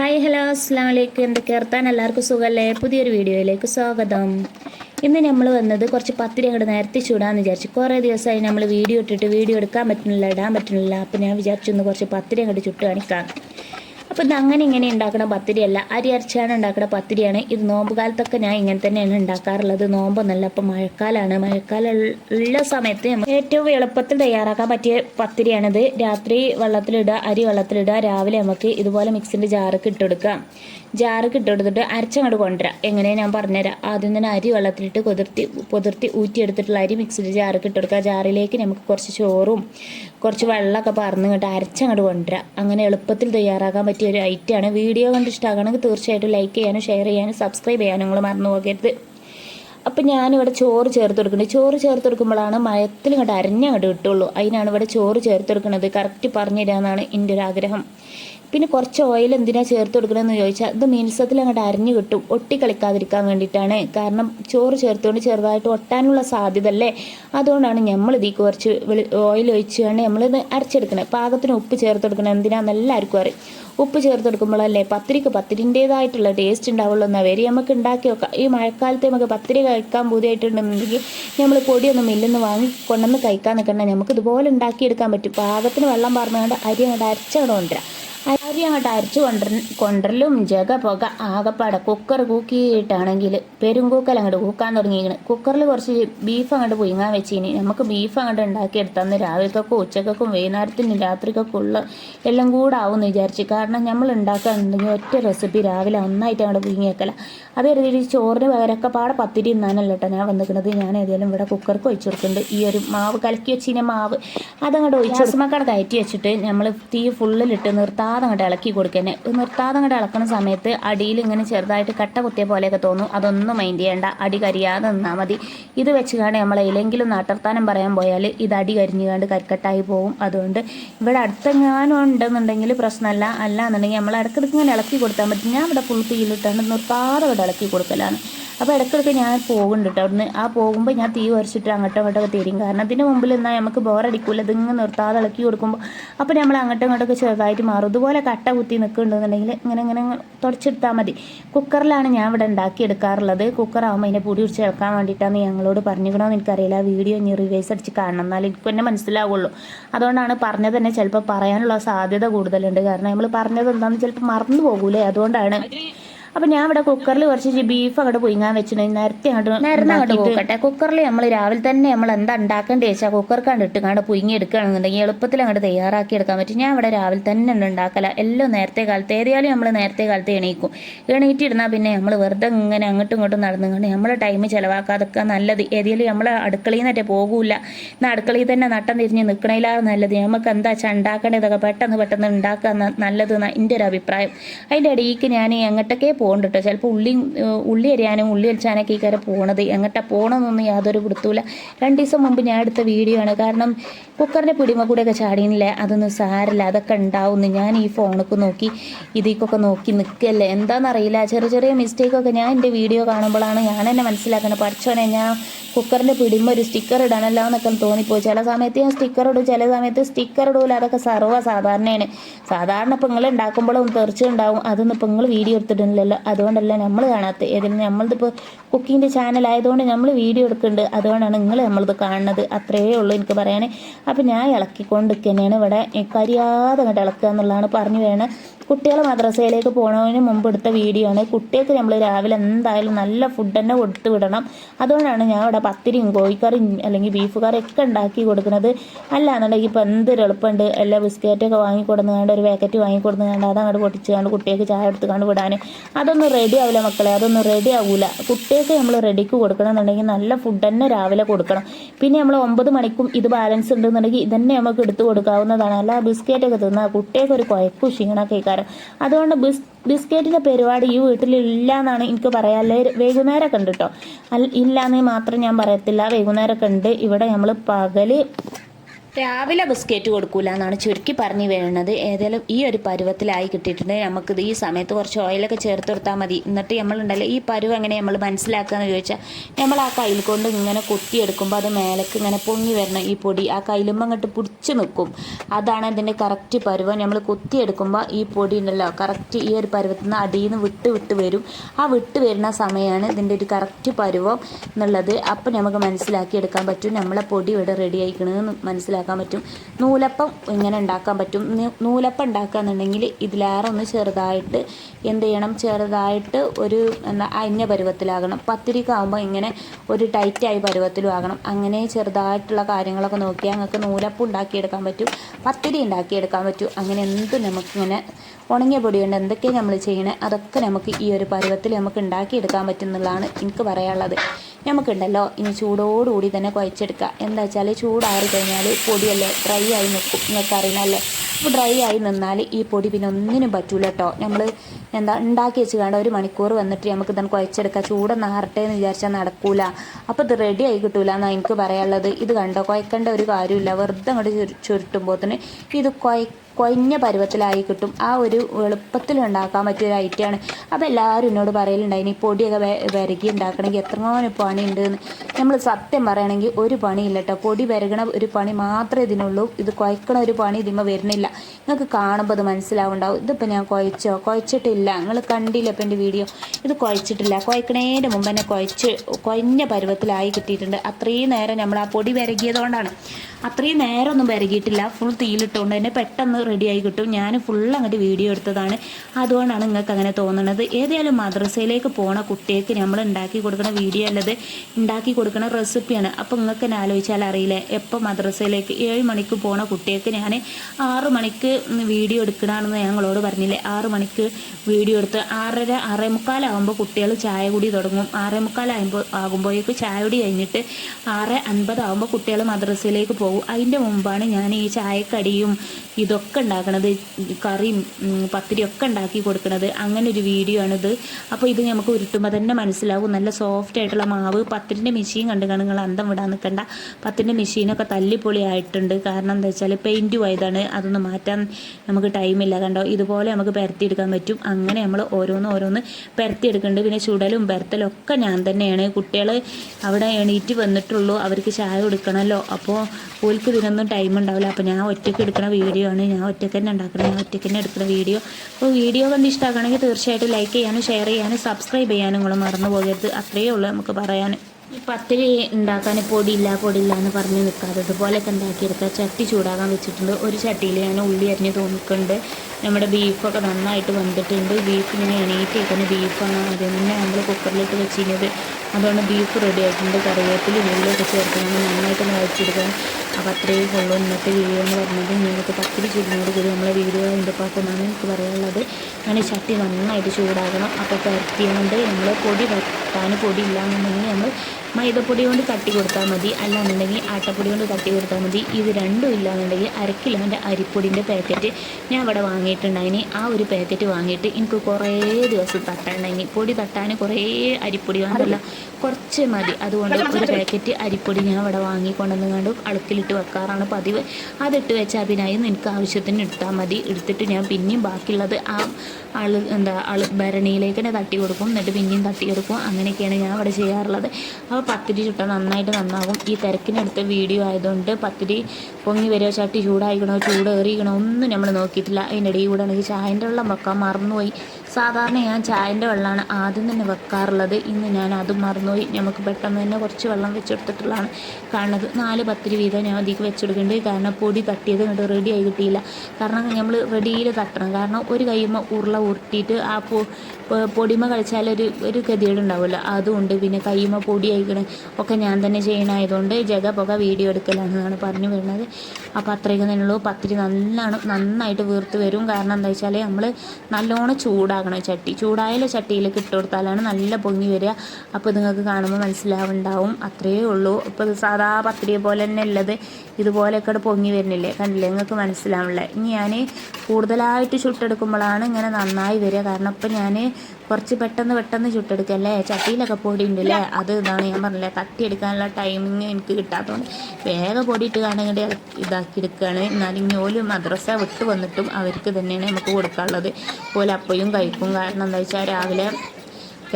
Hi hello അസ്സാം വലൈക്കും എന്തൊക്കെ കേർത്താൻ എല്ലാവർക്കും സുഖമല്ലേ പുതിയൊരു വീഡിയോയിലേക്ക് സ്വാഗതം. ഇന്ന് നമ്മൾ വന്നത് കുറച്ച് പത്തിരി അങ്ങോട്ട് നേരത്തെ ചൂടാന്ന് വിചാരിച്ചു. കുറേ ദിവസമായി നമ്മൾ വീഡിയോ ഇട്ടിട്ട് വീഡിയോ എടുക്കാൻ പറ്റുന്നില്ല ഇടാൻ പറ്റുന്നില്ല. അപ്പോൾ ഞാൻ വിചാരിച്ചു കുറച്ച് പത്തിരി അങ്ങോട്ട് ചുട്ട് കാണിക്കാം. അപ്പോൾ ഇത് അങ്ങനെ ഇങ്ങനെ ഉണ്ടാക്കുന്ന പത്തിരിയല്ല. അരി അരച്ചാണ് ഉണ്ടാക്കുന്ന പത്തിരിയാണ്. ഇത് നോമ്പ് കാലത്തൊക്കെ ഞാൻ ഇങ്ങനെ തന്നെയാണ് ഉണ്ടാക്കാറുള്ളത്. നോമ്പൊന്നല്ല അപ്പോൾ മഴക്കാലമാണ് മഴക്കാലം ഉള്ള സമയത്ത് ഏറ്റവും എളുപ്പത്തിൽ തയ്യാറാക്കാൻ പറ്റിയ പത്തിരിയാണിത്. രാത്രി വെള്ളത്തിലിടുക അരി വെള്ളത്തിലിടുക രാവിലെ നമുക്ക് ഇതുപോലെ മിക്സിന്റെ ജാറൊക്കെ ഇട്ടെടുക്കാം ജാറൊക്കെ ഇട്ടെടുത്തിട്ട് അരച്ചങ്ങോട്ട് കൊണ്ടുവരാം. എങ്ങനെ ഞാൻ പറഞ്ഞുതരാം. ആദ്യം തന്നെ അരി വെള്ളത്തിലിട്ട് കുതിർത്തി കുതിർത്തി ഊറ്റിയെടുത്തിട്ടുള്ള അരി മിക്സിന്റെ ജാറൊക്കെ ഇട്ടുകൊടുക്കുക. ജാറിലേക്ക് നമുക്ക് കുറച്ച് ചോറും കുറച്ച് വെള്ളമൊക്കെ പറന്ന് ഇങ്ങോട്ട് അരച്ചങ്ങോട്ട് കൊണ്ടുവരാം. അങ്ങനെ എളുപ്പത്തിൽ തയ്യാറാക്കാൻ പറ്റിയ ഒരു ഐറ്റമാണ് വീഡിയോ കണ്ട് ഇഷ്ടമാകണമെങ്കിൽ തീർച്ചയായിട്ടും ലൈക്ക് ചെയ്യാനും ഷെയർ ചെയ്യാനും സബ്സ്ക്രൈബ് ചെയ്യാനും നിങ്ങൾ മറന്നു പോകരുത്. അപ്പം ഞാനിവിടെ ചോറ് ചേർത്ത് കൊടുക്കുന്നുണ്ട്. ചോറ് ചേർത്ത് കൊടുക്കുമ്പോഴാണ് മയത്തിൽ ഇങ്ങോട്ട് അരഞ്ഞങ്ങോട്ട് കിട്ടുള്ളൂ അതിനാണ് ഇവിടെ ചോറ് ചേർത്ത് കൊടുക്കുന്നത്. കറക്റ്റ് പറഞ്ഞു തരാമെന്നാണ് എന്റെ ഒരു ആഗ്രഹം. പിന്നെ കുറച്ച് ഓയിൽ എന്തിനാ ചേർത്ത് കൊടുക്കണമെന്ന് ചോദിച്ചാൽ ഇത് മീൻസത്തിൽ അങ്ങോട്ട് അരിഞ്ഞു കിട്ടും. ഒട്ടി കളിക്കാതിരിക്കാൻ വേണ്ടിയിട്ടാണ്. കാരണം ചോറ് ചേർത്തുകൊണ്ട് ചെറുതായിട്ട് ഒട്ടാനുള്ള സാധ്യത അല്ലേ അതുകൊണ്ടാണ് നമ്മൾ ഇതിക്ക് കുറച്ച് ഓയിൽ നമ്മൾ നമ്മളിത് അരച്ചെടുക്കണേ. പാകത്തിന് ഉപ്പ് ചേർത്ത് കൊടുക്കണം എന്തിനാന്ന് എല്ലാവർക്കും അറിയും. ഉപ്പ് ചേർത്ത് കൊടുക്കുമ്പോഴല്ലേ പത്തിരിക്ക് പത്തിരിന്റേതായിട്ടുള്ള ടേസ്റ്റ് ഉണ്ടാവുള്ളൂ. എന്നാൽ വരി നമുക്ക് ഉണ്ടാക്കി വെക്കാം. ഈ മഴക്കാലത്ത് നമുക്ക് പത്തിരി കഴിക്കാൻ പുതിയായിട്ടുണ്ടെന്നുണ്ടെങ്കിൽ നമ്മൾ പൊടിയൊന്നും മില്ലെന്ന് വാങ്ങി കൊണ്ടുവന്ന് കഴിക്കാൻ നിൽക്കണ്ട നമുക്ക് ഇതുപോലെ ഉണ്ടാക്കിയെടുക്കാൻ പറ്റും. പാകത്തിന് വെള്ളം പറഞ്ഞുകൊണ്ട് അരി അങ്ങോട്ട് അരച്ചങ്ങോട്ട് കൊണ്ടുവരാം. അരി അങ്ങോട്ട് അരച്ച് കൊണ്ട കൊണ്ടരലും ജഗ പുക ആകപ്പാടെ കുക്കർ കൂക്കിയിട്ടാണെങ്കിൽ പെരുങ്കൂക്കൽ അങ്ങോട്ട് കൂക്കാൻ തുടങ്ങിയിരിക്കണ്. കുക്കറിൽ കുറച്ച് ബീഫ് അങ്ങോട്ട് പുയങ്ങാൻ വെച്ചിനി. നമുക്ക് ബീഫ് അങ്ങോട്ട് ഉണ്ടാക്കിയെടുത്തന്ന് രാവിലേക്കൊക്കെ ഉച്ചക്കൊക്കും വൈകുന്നേരത്തിനും രാത്രിക്കൊക്കെ ഉള്ള എല്ലാം കൂടെ ആവുമെന്ന് വിചാരിച്ചു. കാരണം നമ്മൾ ഉണ്ടാക്കുകയാണെന്നുണ്ടെങ്കിൽ ഒറ്റ റെസിപ്പി രാവിലെ ഒന്നായിട്ട് അങ്ങോട്ട് പുഴുങ്ങിയേക്കല. അത് കരുതി ചോറിന് പകരമൊക്കെ പാടെ പത്തിരി തിന്നാനല്ല കേട്ടോ ഞാൻ വന്നിരിക്കുന്നത് ഞാൻ ഏതായാലും ഇവിടെ കുക്കർക്ക് ഒഴിച്ചു കൊടുക്കുന്നുണ്ട് ഈ ഒരു മാവ് കലക്കി വെച്ചിനെ മാവ്. അതങ്ങോട്ട് ഒഴിച്ച് രസമക്കട കയറ്റി വെച്ചിട്ട് നമ്മൾ തീ ഫുള്ളിലിട്ട് നിർത്താതെ അങ്ങോട്ട് ഇളക്കി കൊടുക്കന്നെ. നിർത്താതെ അങ്ങോട്ട് ഇളക്കുന്ന സമയത്ത് അടിയിൽ ഇങ്ങനെ ചെറുതായിട്ട് കട്ട കുത്തിയ പോലെയൊക്കെ തോന്നും. അതൊന്നും മൈൻഡ് ചെയ്യേണ്ട. അടി കരിയാതെ നിന്നാൽ മതി. ഇത് വെച്ചുകൊണ്ട് നമ്മൾ ഇല്ലെങ്കിലും നാട്ടർത്താനം പറയാൻ പോയാൽ ഇത് അടി കരിഞ്ഞുകൊണ്ട് കരിക്കട്ടായി പോകും അതുകൊണ്ട് ഇവിടെ അടുത്തെങ്ങാനും ഉണ്ടെന്നുണ്ടെങ്കിൽ പ്രശ്നമല്ല അല്ല എന്നുണ്ടെങ്കിൽ നമ്മൾ ഇടയ്ക്കിടയ്ക്ക് ഇങ്ങനെ ഇളക്കി കൊടുത്താൽ മതി. ഞാൻ ഇവിടെ ഫുൾ തീയിലിട്ടാണ് നിർത്താതെ ഇവിടെ ഇളക്കി കൊടുക്കലാണ്. അപ്പോൾ ഇടയ്ക്കിടയ്ക്ക് ഞാൻ പോകുന്നുണ്ട് കേട്ടോ അവിടുന്ന് ആ പോകുമ്പോൾ ഞാൻ തീ വരച്ചിട്ട് അങ്ങോട്ടും ഇങ്ങോട്ടൊക്കെ തീരും. കാരണം അതിന് മുമ്പിൽ എന്നാൽ നമുക്ക് ബോറടിക്കില്ല ഇതിങ്ങനെ നിർത്താതെ ഇളക്കി കൊടുക്കുമ്പോൾ അപ്പോൾ നമ്മൾ അങ്ങോട്ടും ഇങ്ങോട്ടൊക്കെ ചെറുതായിട്ട് മാറും. ഇതുപോലെ കട്ട കുത്തി നിൽക്കുന്നുണ്ടെന്നുണ്ടെങ്കിൽ ഇങ്ങനെ ഇങ്ങനെ തുടച്ചെടുത്താൽ മതി. കുക്കറിലാണ് ഞാൻ ഇവിടെ ഉണ്ടാക്കിയെടുക്കാറുള്ളത് കുക്കറാകുമ്പോൾ അതിന്റെ പൊടി പിടിച്ച് ഇളക്കാൻ വേണ്ടിയിട്ടാണ് ഞങ്ങളോട് പറഞ്ഞിക്കണമെന്ന് എനിക്കറിയില്ല. വീഡിയോ ഇനി റിവേഴ്സ് അടിച്ച് കാണണം. എന്നാലും എനിക്ക് തന്നെ മനസ്സിലാവുള്ളൂ. അതുകൊണ്ടാണ് പറഞ്ഞത് തന്നെ ചിലപ്പോൾ പറയാനുള്ള സാധ്യത കൂടുതലുണ്ട്. കാരണം നമ്മൾ പറഞ്ഞത് എന്താണെന്ന് ചിലപ്പോൾ മറന്നു പോകൂലേ? അതുകൊണ്ടാണ് അപ്പൊ ഞാൻ ഇവിടെ കുക്കറിൽ കുറച്ച് ബീഫ് അങ്ങോട്ട് പുഴുങ്ങാൻ വെച്ചിട്ടുണ്ടെങ്കിൽ നേരത്തെ അങ്ങോട്ട് നേരത്തെ അങ്ങോട്ട് പോകട്ടെ കുക്കറിൽ നമ്മൾ രാവിലെ തന്നെ നമ്മൾ എന്താ ഉണ്ടാക്കേണ്ടത് വെച്ചാൽ കുക്കർ കണ്ടിട്ട് അങ്ങോട്ട് പുയിങ്ങി എടുക്കുകയാണെന്നുണ്ടെങ്കിൽ എളുപ്പത്തിൽ അങ്ങോട്ട് തയ്യാറാക്കി എടുക്കാൻ പറ്റും. ഞാൻ ഇവിടെ രാവിലെ തന്നെ ഉണ്ട് ഉണ്ടാക്കല. എല്ലാം നേരത്തെ കാലത്ത് ഏതായാലും നമ്മൾ നേരത്തെ കാലത്ത് എണീക്കും. എണീറ്റിരുന്നാൽ പിന്നെ നമ്മൾ വെറുതെ ഇങ്ങനെ അങ്ങോട്ടും ഇങ്ങോട്ടും നടന്നുകൊണ്ട് നമ്മളെ ടൈം ചിലവാക്കാതൊക്കെ നല്ലത്. ഏതായാലും നമ്മൾ അടുക്കളയിൽ നിന്നേ പോകൂല. എന്നാൽ അടുക്കളയിൽ തന്നെ നട്ടം തിരിഞ്ഞ് നിൽക്കണേലാണ് നല്ലത്. നമുക്ക് എന്താ വെച്ചാൽ ഉണ്ടാക്കേണ്ടതൊക്കെ പെട്ടെന്ന് പെട്ടെന്ന് ഉണ്ടാക്കുക നല്ലത് എന്റെ ഒരു അഭിപ്രായം. അതിന്റെ ഇടയ്ക്ക് ഞാൻ എങ്ങോട്ടൊക്കെ പോകുന്നുണ്ട് കേട്ടോ ചിലപ്പോൾ ഉള്ളി ഉള്ളി അരിയാനും ഉള്ളി അരിച്ചാനൊക്കെ ഈ കാര്യം പോണത്. എങ്ങട്ടാ പോകണമെന്നൊന്നും യാതൊരു പിടുത്തൂല രണ്ട് ദിവസം മുമ്പ് ഞാൻ എടുത്ത വീഡിയോ ആണ്. കാരണം കുക്കറിന്റെ പിടിമ കൂടെയൊക്കെ ചാടിയില്ല? അതൊന്നും സാരല്ല അതൊക്കെ ഉണ്ടാവുന്നു. ഞാൻ ഈ ഫോണൊക്കെ നോക്കി ഇതിക്കൊക്കെ നോക്കി നിൽക്കല്ലേ എന്താണെന്നറിയില്ല ചെറിയ ചെറിയ മിസ്റ്റേക്കൊക്കെ ഞാൻ എന്റെ വീഡിയോ കാണുമ്പോഴാണ് ഞാൻ എന്നെ മനസ്സിലാക്കുന്നത്. പഠിച്ചോനെ ഞാൻ കുക്കറിന്റെ പിടിമ ഒരു സ്റ്റിക്കർ ഇടാനല്ലോ എന്നൊക്കെ തോന്നിപ്പോയി. ചില സമയത്ത് ഞാൻ സ്റ്റിക്കർ ഇടും. ചില സമയത്ത് സ്റ്റിക്കർ ഇടൂല. അതൊക്കെ സർവ സാധാരണയാണ് സാധാരണ ഇപ്പം നിങ്ങൾ ഉണ്ടാക്കുമ്പോഴും തെറിച്ചുണ്ടാവും അതൊന്നും ഇപ്പം നിങ്ങൾ വീഡിയോ എടുത്തിട്ടില്ലല്ലോ അതുകൊണ്ടല്ല നമ്മൾ കാണാത്ത. ഏതെങ്കിലും നമ്മളിതിപ്പോൾ കുക്കിങ്ങിന്റെ ചാനൽ ആയതുകൊണ്ട് നമ്മൾ വീഡിയോ എടുക്കുന്നുണ്ട് അതുകൊണ്ടാണ് നിങ്ങൾ നമ്മളിത് കാണുന്നത്. അത്രയേ ഉള്ളൂ എനിക്ക് പറയാൻ അപ്പം ഞാൻ ഇളക്കിക്കൊണ്ട് തന്നെയാണ് ഇവിടെ കരിയാതെ കണ്ട് ഇളക്കുക എന്നുള്ളതാണ് പറഞ്ഞു വേണം. കുട്ടികൾ മദ്രസയിലേക്ക് പോകുന്നതിന് മുമ്പ് എടുത്ത വീഡിയോ ആണ്. കുട്ടികൾക്ക് നമ്മൾ രാവിലെ എന്തായാലും നല്ല ഫുഡ് തന്നെ കൊടുത്ത് വിടണം. അതുകൊണ്ടാണ് ഞാൻ ഇവിടെ പത്തിരിയും കോഴിക്കറിയും അല്ലെങ്കിൽ ബീഫ് കറിയൊക്കെ ഉണ്ടാക്കി കൊടുക്കുന്നത്. അല്ലാന്നുണ്ടെങ്കിൽ ഇപ്പോൾ എന്തൊരു എളുപ്പമുണ്ട്. എല്ലാ ബിസ്ക്കറ്റൊക്കെ വാങ്ങി കൊടുന്നുകൊണ്ട് ഒരു പാക്കറ്റ് വാങ്ങി കൊടുന്നുകൊണ്ട് അതങ്ങോട്ട് പൊട്ടിച്ച് കണ്ട് കുട്ടികൾക്ക് ചായ എടുത്തുകൊണ്ട് വിടാൻ അതൊന്നും റെഡി ആവില്ല മക്കളെ അതൊന്നും റെഡി ആവില്ല കുട്ടികൾക്ക് നമ്മൾ റെഡിക്ക് കൊടുക്കണം എന്നുണ്ടെങ്കിൽ നല്ല ഫുഡ് തന്നെ രാവിലെ കൊടുക്കണം. പിന്നെ നമ്മൾ ഒമ്പത് മണിക്കും ഇത് ബാലൻസ് ഉണ്ടെന്നുണ്ടെങ്കിൽ ഇതന്നെ നമുക്ക് എടുത്തു കൊടുക്കാവുന്നതാണ്. അല്ല ബിസ്ക്കറ്റൊക്കെ തിന്നാൽ കുട്ടികൾക്ക് ഒരു കുഴക്കും ക്ഷീണമൊക്കെ കേൾക്കാറ് അതുകൊണ്ട് ബിസ് ബിസ്ക്കറ്റിന്റെ പരിപാടി ഈ വീട്ടിലില്ല എന്നാണ് എനിക്ക് പറയാല്ലേ വൈകുന്നേരമൊക്കെ ഉണ്ട് കേട്ടോ അല്ല ഇല്ലാന്നേ മാത്രം ഞാൻ പറയത്തില്ല. വൈകുന്നേരമൊക്കെ ഉണ്ട്. ഇവിടെ നമ്മൾ പകൽ രാവിലെ ബിസ്ക്കറ്റ് കൊടുക്കൂല എന്നാണ് ചുരുക്കി പറഞ്ഞു വരുന്നത് ഏതായാലും ഈ ഒരു പരുവത്തിലായി കിട്ടിയിട്ടുണ്ട്. നമുക്കിത് ഈ സമയത്ത് കുറച്ച് ഓയിലൊക്കെ ചേർത്ത് കൊടുത്താൽ മതി. എന്നിട്ട് നമ്മളുണ്ടല്ലോ ഈ പരുവ് എങ്ങനെ നമ്മൾ മനസ്സിലാക്കുക എന്ന് ചോദിച്ചാൽ നമ്മൾ ആ കയ്യിൽ കൊണ്ട് ഇങ്ങനെ കുത്തിയെടുക്കുമ്പോൾ അത് മേലേക്ക് ഇങ്ങനെ പൊങ്ങി വരണം. ഈ പൊടി ആ കയ്യിലുമ്പോൾ അങ്ങോട്ട് പിടിച്ച് നിൽക്കും. അതാണ് ഇതിന്റെ കറക്റ്റ് പരുവം. നമ്മൾ കുത്തിയെടുക്കുമ്പോൾ ഈ പൊടി ഉണ്ടല്ലോ കറക്റ്റ് ഈ ഒരു പരുവത്തിൽ നിന്ന് അടിയിൽ നിന്ന് വിട്ട് വിട്ട് വരും. ആ വിട്ട് വരുന്ന സമയമാണ് ഇതിന്റെ ഒരു കറക്റ്റ് പരുവം എന്നുള്ളത്. അപ്പം നമുക്ക് മനസ്സിലാക്കി എടുക്കാൻ പറ്റും. നമ്മളെ പൊടി ഇവിടെ റെഡി ആയിക്കണമെന്ന് മനസ്സിലാക്കാൻ പറ്റും. നൂലപ്പം ഇങ്ങനെ ഉണ്ടാക്കാൻ പറ്റും. നൂലപ്പം ഉണ്ടാക്കുകയെന്നുണ്ടെങ്കിൽ ഇതിലേറെ ഒന്ന് ചെറുതായിട്ട് എന്ത് ചെയ്യണം? ചെറുതായിട്ട് ഒരു എന്താ അഞ്ഞ പരുവത്തിലാകണം. പത്തിരിക്കാവുമ്പോൾ ഇങ്ങനെ ഒരു ടൈറ്റായി പരുവത്തിലും ആകണം. അങ്ങനെ ചെറുതായിട്ടുള്ള കാര്യങ്ങളൊക്കെ നോക്കിയാൽ നിങ്ങൾക്ക് നൂലപ്പം ഉണ്ടാക്കിയെടുക്കാൻ പറ്റും. പത്തിരി ഉണ്ടാക്കിയെടുക്കാൻ പറ്റും. അങ്ങനെ എന്ത് നമുക്കിങ്ങനെ ഉണങ്ങിയ പൊടി കൊണ്ട് എന്തൊക്കെയാണ് നമ്മൾ ചെയ്യണേ അതൊക്കെ നമുക്ക് ഈ ഒരു പരുവത്തിൽ നമുക്ക് ഉണ്ടാക്കിയെടുക്കാൻ പറ്റും എന്നുള്ളതാണ് എനിക്ക് പറയാനുള്ളത്. നമുക്കുണ്ടല്ലോ. ഇനി ചൂടോടുകൂടി തന്നെ കുഴച്ചെടുക്കുക. എന്താ വെച്ചാൽ ചൂടാറി കഴിഞ്ഞാൽ പൊടിയല്ലേ ഡ്രൈ ആയി നിൽക്കും നിങ്ങൾക്ക് അറിയണമല്ലേ അപ്പോൾ ഡ്രൈ ആയി നിന്നാൽ ഈ പൊടി പിന്നെ ഒന്നിനും പറ്റൂല കേട്ടോ നമ്മൾ എന്താ ഉണ്ടാക്കി വെച്ച് കാണാൻ ഒരു മണിക്കൂർ വന്നിട്ട് നമുക്ക് ഇതാണ് കുഴച്ചെടുക്കുക ചൂടൊന്ന് ആറട്ടെ എന്ന് വിചാരിച്ചാൽ നടക്കൂല. അപ്പോൾ ഇത് റെഡി ആയി കിട്ടൂല എന്നാണ് എനിക്ക് പറയാനുള്ളത്. ഇത് കണ്ടോ? കുഴക്കേണ്ട ഒരു കാര്യമില്ല. വെറുതെ അങ്ങോട്ട് ചുരുട്ടുമ്പോൾ തന്നെ ഇത് കുഴ കൊഞ്ഞ പരുവത്തിലായി കിട്ടും. ആ ഒരു എളുപ്പത്തിൽ ഉണ്ടാക്കാൻ പറ്റിയൊരു ഐറ്റമാണ് അപ്പോൾ എല്ലാവരും എന്നോട് പറയലുണ്ടായിനി പൊടിയൊക്കെ വിരകി ഉണ്ടാക്കണമെങ്കിൽ എത്രങ്ങാനും പണിയുണ്ട് എന്ന്. നമ്മൾ സത്യം പറയുകയാണെങ്കിൽ ഒരു പണിയില്ല കേട്ടോ പൊടി വിരകണ ഒരു പണി മാത്രമേ ഇതിനുള്ളൂ. ഇത് കുഴക്കണ ഒരു പണി ഇതിമ്മ വരുന്നില്ല. നിങ്ങൾക്ക് കാണുമ്പോൾ അത് മനസ്സിലാവുണ്ടാവും. ഇതിപ്പോൾ ഞാൻ കുഴച്ചോ കുഴച്ചിട്ടില്ല നിങ്ങൾ കണ്ടില്ല ഇപ്പം എന്റെ വീഡിയോ? ഇത് കുഴച്ചിട്ടില്ല കുഴക്കണേന്റെ മുമ്പ് തന്നെ കുഴച്ച് കുഴഞ്ഞ പരുവത്തിലായി കിട്ടിയിട്ടുണ്ട്. അത്രയും നേരം നമ്മൾ ആ പൊടി വിരകിയതുകൊണ്ടാണ്. അത്രയും നേരമൊന്നും വരകിയിട്ടില്ല ഫുൾ തീയിലിട്ടുകൊണ്ട് തന്നെ പെട്ടെന്ന് റെഡിയായി കിട്ടും. ഞാൻ ഫുൾ അങ്ങോട്ട് വീഡിയോ എടുത്തതാണ്. അതുകൊണ്ടാണ് നിങ്ങൾക്ക് അങ്ങനെ തോന്നുന്നത് ഏതായാലും മദ്രസയിലേക്ക് പോണ കുട്ടികൾക്ക് നമ്മൾ ഉണ്ടാക്കി കൊടുക്കുന്ന വീഡിയോ അല്ലത് ഉണ്ടാക്കി കൊടുക്കുന്ന റെസിപ്പിയാണ് അപ്പോൾ നിങ്ങൾക്ക് തന്നെ ആലോചിച്ചാൽ അറിയില്ല? എപ്പോൾ മദ്രസയിലേക്ക് ഏഴ് മണിക്ക് പോണ കുട്ടികൾക്ക് ഞാൻ ആറ് മണിക്ക് വീഡിയോ എടുക്കണമെന്ന് ഞങ്ങളോട് പറഞ്ഞില്ലേ? ആറ് മണിക്ക് വീഡിയോ എടുത്ത് ആറര ആറേ മുക്കാലാകുമ്പോൾ കുട്ടികൾ ചായ കൂടി തുടങ്ങും. ആറേ മുക്കാലാകുമ്പോൾ ആകുമ്പോഴേക്ക് ചായ കൂടി കഴിഞ്ഞിട്ട് ആറ് അൻപതാകുമ്പോൾ കുട്ടികൾ മദ്രസയിലേക്ക് പോകും. അതിന്റെ മുമ്പാണ് ഞാൻ ഈ ചായക്കടിയും ഇതൊക്കെ ഉണ്ടാക്കണത് കറിയും പത്തിരി പത്തിരിയൊക്കെ ഉണ്ടാക്കി കൊടുക്കണത് അങ്ങനെ ഒരു വീഡിയോ ആണിത്. അപ്പോൾ ഇത് നമുക്ക് ഉരുട്ടുമ്പോൾ തന്നെ മനസ്സിലാവും. നല്ല സോഫ്റ്റ് ആയിട്ടുള്ള മാവ് പത്തിരിന്റെ മെഷീൻ കണ്ട് കാണും. നിങ്ങൾ അന്തം വിടാൻ നിൽക്കണ്ട. പത്തിന്റെ മെഷീനൊക്കെ തല്ലിപ്പൊളി ആയിട്ടുണ്ട് കാരണം എന്താ വെച്ചാൽ പെയിന്റ് പോയതാണ്. അതൊന്ന് മാറ്റാൻ നമുക്ക് ടൈമില്ല കണ്ടോ? ഇതുപോലെ നമുക്ക് പരത്തിയെടുക്കാൻ പറ്റും. അങ്ങനെ നമ്മൾ ഓരോന്ന് ഓരോന്ന് പരത്തിയെടുക്കുന്നുണ്ട്. പിന്നെ ചുടലും പരത്തലും ഒക്കെ ഞാൻ തന്നെയാണ്. കുട്ടികൾ അവിടെ എണീറ്റ് വന്നിട്ടുള്ളൂ. അവർക്ക് ചായ കൊടുക്കണമല്ലോ അപ്പോൾ ഓൽക്ക് ഇതിനൊന്നും ടൈം ഉണ്ടാവില്ല. അപ്പോൾ ഞാൻ ഒറ്റയ്ക്ക് എടുക്കുന്ന വീഡിയോ ആണ് ഞാൻ ഒറ്റയ്ക്ക് തന്നെ ഉണ്ടാക്കണം ഞാൻ ഒറ്റയ്ക്ക് തന്നെ എടുക്കുന്ന വീഡിയോ. അപ്പോൾ വീഡിയോ കണ്ട് ഇഷ്ടമാക്കണമെങ്കിൽ തീർച്ചയായിട്ടും ലൈക്ക് ചെയ്യാനും ഷെയർ ചെയ്യാനും സബ്സ്ക്രൈബ് ചെയ്യാനും നിങ്ങൾ മറന്നു പോകരുത്. അത്രയേ ഉള്ളൂ നമുക്ക് പറയാൻ. ഈ പത്തിരി ഉണ്ടാക്കാൻ പൊടിയില്ല പൊടിയില്ല എന്ന് പറഞ്ഞ് നിൽക്കാതെ ഇതുപോലെയൊക്കെ ഉണ്ടാക്കിയെടുക്കുക ചട്ടി ചൂടാകാൻ വെച്ചിട്ടുണ്ട്. ഒരു ചട്ടിയിൽ ഞാൻ ഉള്ളി അരിഞ്ഞ് തോന്നിക്കുന്നുണ്ട് നമ്മുടെ ബീഫൊക്കെ നന്നായിട്ട് വന്നിട്ടുണ്ട് ബീഫ് ഇങ്ങനെ എണീറ്റ് വെക്കുന്ന ബീഫാണ് ആദ്യം തന്നെ നമ്മൾ കുക്കറിലിട്ട് വെച്ചിരുന്നത്. അതുകൊണ്ട് ബീഫ് റെഡി ആയിട്ടുണ്ട്. കറിവേപ്പില ഉള്ളിലൊക്കെ ചേർത്ത് നമ്മൾ നന്നായിട്ട് വഴിച്ചെടുക്കണം അപ്പോൾ അത്രയേ ഉള്ളൂ. ഇന്നത്തെ വീഡിയോ എന്ന് പറയുന്നത് നിങ്ങൾക്ക് പത്തിരി ചൂടിനോട് കൂടി നമ്മളെ വീഡിയോ എന്തൊക്കെയാണെന്നാണ് എനിക്ക് പറയാനുള്ളത്. ഈ ചട്ടി നന്നായിട്ട് ചൂടാകണം. അപ്പോൾ പരത്തിയുകൊണ്ട് നമ്മൾ പൊടി പരത്താൻ പൊടി ഇല്ലാന്നുണ്ടെങ്കിൽ നമ്മൾ മൈദപ്പൊടി കൊണ്ട് തട്ടി കൊടുത്താൽ മതി. അല്ലാന്നുണ്ടെങ്കിൽ ആട്ടപ്പൊടി കൊണ്ട് തട്ടി കൊടുത്താൽ മതി. ഇത് രണ്ടും ഇല്ലാന്നുണ്ടെങ്കിൽ അര കിലോന്റെ അരിപ്പൊടിന്റെ പാക്കറ്റ് ഞാൻ ഇവിടെ വാങ്ങിയിട്ടുണ്ടായിനി. ആ ഒരു പാക്കറ്റ് വാങ്ങിയിട്ട് എനിക്ക് കുറേ ദിവസം തട്ടാനുണ്ടായിനി പൊടി തട്ടാൻ കുറേ അരിപ്പൊടി വേണ്ടല്ല കുറച്ച് മതി. അതുകൊണ്ട് ഒരു പാക്കറ്റ് അരിപ്പൊടി ഞാൻ ഇവിടെ വാങ്ങിക്കൊണ്ടെന്ന് കണ്ടു അളുക്കിലിട്ട് വെക്കാറാണ് പതിവ്. അതിട്ട് വെച്ചാൽ പിന്നെ അതിന് എനിക്ക് ആവശ്യത്തിന് എടുത്താൽ മതി. എടുത്തിട്ട് ഞാൻ പിന്നെയും ബാക്കിയുള്ളത് ആ ആൾ എന്താ ആൾ ഭരണിയിലേക്ക് തന്നെ തട്ടി കൊടുക്കും. എന്നിട്ട് പിന്നെയും തട്ടി കൊടുക്കും. അങ്ങനെയൊക്കെയാണ് ഞാൻ ഇവിടെ ചെയ്യാറുള്ളത്. അപ്പോൾ പത്തിരി ചുട്ടാൽ നന്നായിട്ട് നന്നാകും. ഈ തിരക്കിനടുത്ത വീഡിയോ ആയതുകൊണ്ട് പത്തിരി പൊങ്ങി വരുമോ ചട്ടി ചൂടായിക്കണോ ചൂടേറിയിക്കണോ ഒന്നും നമ്മൾ നോക്കിയിട്ടില്ല. അതിന്റെ ഇടയിൽ കൂടെ ആണെങ്കിൽ ചായന്റെ വെള്ളം വെക്കാൻ മറന്നുപോയി. സാധാരണ ഞാൻ ചായന്റെ വെള്ളമാണ് ആദ്യം തന്നെ വെക്കാറുള്ളത്. ഇന്ന് ഞാൻ അതും മറന്നുപോയി. നമുക്ക് പെട്ടെന്ന് തന്നെ കുറച്ച് വെള്ളം വെച്ചെടുത്തിട്ടുള്ളതാണ് കാണുന്നത്. നാല് പത്തിരി വീതം ഞാൻ അതിലേക്ക് വെച്ചെടുക്കുന്നുണ്ട്. കാരണം പൊടി തട്ടിയത് കണ്ട് റെഡി ആയി കിട്ടിയില്ല. കാരണം നമ്മൾ റെഡിയിൽ തട്ടണം. കാരണം ഒരു കയ്യുമ്പോൾ ഉരുള ഉരുട്ടിയിട്ട് ആ പൊ പൊടിമ കളിച്ചാൽ ഒരു ഒരു ഗതികേട് ഉണ്ടാവില്ല അതുകൊണ്ട് പിന്നെ കൈയുമ്മ പൊടി അയക്കണേ ഒക്കെ ഞാൻ തന്നെ ചെയ്യണമായതുകൊണ്ട് ജഗ പുക വീഡിയോ എടുക്കലാണെന്നാണ് പറഞ്ഞു വരുന്നത്. അപ്പോൾ അത്രയൊക്കെ തന്നെയുള്ളൂ പത്തിരി നല്ലോണം നന്നായിട്ട് വീർത്ത് വരും. കാരണം എന്താ വെച്ചാൽ നമ്മൾ നല്ലോണം ചൂടാ ചൂടാക്കണം ചട്ടി ചൂടായാലും ചട്ടിയിലേക്ക് ഇട്ട് കൊടുത്താലാണ് നല്ല പൊങ്ങി വരിക. അപ്പോൾ നിങ്ങൾക്ക് കാണുമ്പോൾ മനസ്സിലാവുണ്ടാവും. അത്രയേ ഉള്ളൂ. ഇപ്പോൾ ഇത് സാധാ പത്രിക പോലെ തന്നെ ഉള്ളത്. ഇതുപോലെയൊക്കെ പൊങ്ങി വരുന്നില്ലേ? കണ്ടില്ലേ? നിങ്ങൾക്ക് മനസ്സിലാവുള്ളത് ഇനി ഞാൻ കൂടുതലായിട്ട് ചുട്ടെടുക്കുമ്പോഴാണ് ഇങ്ങനെ നന്നായി വരിക. കാരണം ഇപ്പം ഞാൻ കുറച്ച് പെട്ടെന്ന് പെട്ടെന്ന് ചുട്ടെടുക്കല്ലേ? ചട്ടിയിലൊക്കെ പൊടി ഉണ്ടല്ലേ? അത് ഇതാണ് ഞാൻ പറഞ്ഞില്ലേ തട്ടിയെടുക്കാനുള്ള ടൈമിങ് എനിക്ക് കിട്ടാത്തതുകൊണ്ട് വേഗം പൊടി ഇട്ട് കാണുന്നത് ഇതാക്കി എടുക്കുകയാണ് എന്നാലും ഓൽ മദ്രസ വിട്ട് വന്നിട്ടും അവർക്ക് തന്നെയാണ് നമുക്ക് കൊടുക്കാനുള്ളത്. പോലെ അപ്പയും കഴിക്കും. കാരണം എന്താ വെച്ചാൽ രാവിലെ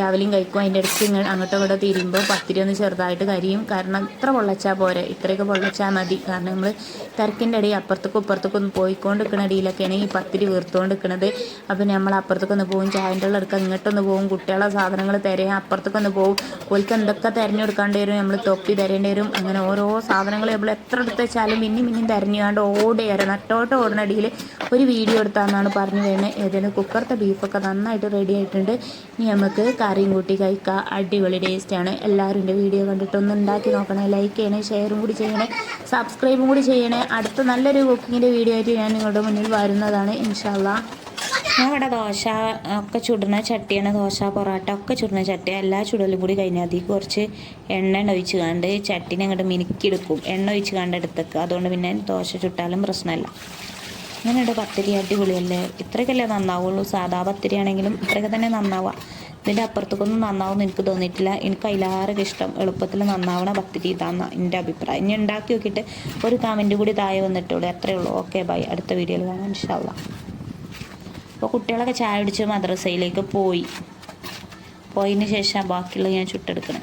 രാവിലെയും കഴിക്കും. അതിന്റെ ഇടയ്ക്ക് ഇങ്ങനെ അങ്ങോട്ടും ഇങ്ങോട്ടും തിരിയുമ്പോൾ പത്തിരി ഒന്ന് ചെറുതായിട്ട് കരിയും. കാരണം ഇത്ര പൊള്ളച്ചാൽ പോരെ. ഇത്രയൊക്കെ പൊള്ളച്ചാൽ മതി. കാരണം നമ്മൾ തിരക്കിന്റെ ഇടയിൽ അപ്പുറത്തേക്കും ഇപ്പുറത്തേക്കും ഒന്ന് പോയിക്കൊണ്ട് നിൽക്കുന്ന ഇടയിലൊക്കെയാണ് ഈ പത്തിരി വീർത്തുകൊണ്ട് നിൽക്കുന്നത് അപ്പോൾ നമ്മൾ അപ്പുറത്തേക്കൊന്ന് പോകും ചായന്റെ ഉള്ള ഇങ്ങോട്ടൊന്ന് പോകും കുട്ടികളെ സാധനങ്ങൾ തിരയാൻ അപ്പുറത്തേക്കൊന്ന് പോകും ഓൽക്ക് എന്തൊക്കെ തിരഞ്ഞെടുക്കേണ്ടി വരും നമ്മൾ തൊപ്പി തരേണ്ടി വരും. അങ്ങനെ ഓരോ സാധനങ്ങൾ നമ്മൾ എത്ര എടുത്ത് വെച്ചാലും മിന്നി മിന്നി തിരഞ്ഞുകൊണ്ട് ഓടിയാറ് നട്ടോട്ട് ഓടുന്ന ഇടയിൽ ഒരു വീഡിയോ എടുത്താന്നാണ് പറഞ്ഞു വരുന്നത്. ഏതെങ്കിലും കുക്കറത്തെ ബീഫൊക്കെ നന്നായിട്ട് റെഡി ആയിട്ടുണ്ട്. ഇനി നമുക്ക് കറിയും കൂട്ടി കഴിക്കുക. അടിപൊളി ടേസ്റ്റാണ് എല്ലാവരും എന്റെ വീഡിയോ കണ്ടിട്ട് ഒന്ന് ഉണ്ടാക്കി നോക്കണേ. ലൈക്ക് ചെയ്യണേ ഷെയറും കൂടി ചെയ്യണേ സബ്സ്ക്രൈബും കൂടി ചെയ്യണേ. അടുത്ത നല്ലൊരു കുക്കിങ്ങിന്റെ വീഡിയോ ആയിട്ട് ഞാൻ നിങ്ങളുടെ മുന്നിൽ വരുന്നതാണ്. ഇൻഷാല്ല ഞാൻ ഇവിടെ ദോശ ഒക്കെ ചുടുന്ന ചട്ടിയാണ്. ദോശ പൊറോട്ട ഒക്കെ ചുടുന്ന ചട്ടി. എല്ലാ ചുടലും കൂടി കഴിഞ്ഞാൽ അതിൽ കുറച്ച് എണ്ണ ഒഴിച്ച് കണ്ട് ചട്ടിനെ അങ്ങോട്ട് മിനുക്കിയെടുക്കും. എണ്ണ ഒഴിച്ച് കണ്ട് എടുത്തേക്കുക അതുകൊണ്ട് പിന്നെ ദോശ ചുട്ടാലും പ്രശ്നമല്ല. അങ്ങനെയുണ്ട് പത്തിരി അടിപൊളിയല്ലേ? ഇത്രയ്ക്കല്ലേ നന്നാവുള്ളൂ. സാധാ പത്തിരി ആണെങ്കിലും ഇത്രയൊക്കെ തന്നെ നന്നാവുക. ഇതിന്റെ അപ്പുറത്തേക്കൊന്നും നന്നാവുമെന്ന് എനിക്ക് തോന്നിയിട്ടില്ല. എനിക്ക് അതിലാറെ ഇഷ്ടം എളുപ്പത്തിൽ നന്നാവണ ഭക്തി ഇതാന്ന എന്റെ അഭിപ്രായം. ഇനി ഉണ്ടാക്കി നോക്കിയിട്ട് ഒരു കമന്റ് കൂടി താഴെ വന്നിട്ടുള്ളൂ. അത്രയേ ഉള്ളൂ. ഓക്കെ ബൈ അടുത്ത വീഡിയോയിൽ കാണാം ഇൻഷാല്ല അപ്പോൾ കുട്ടികളൊക്കെ ചായ പിടിച്ച് മദ്രസയിലേക്ക് പോയി. പോയതിന് ശേഷം ബാക്കിയുള്ള ഞാൻ ചുട്ടെടുക്കണം.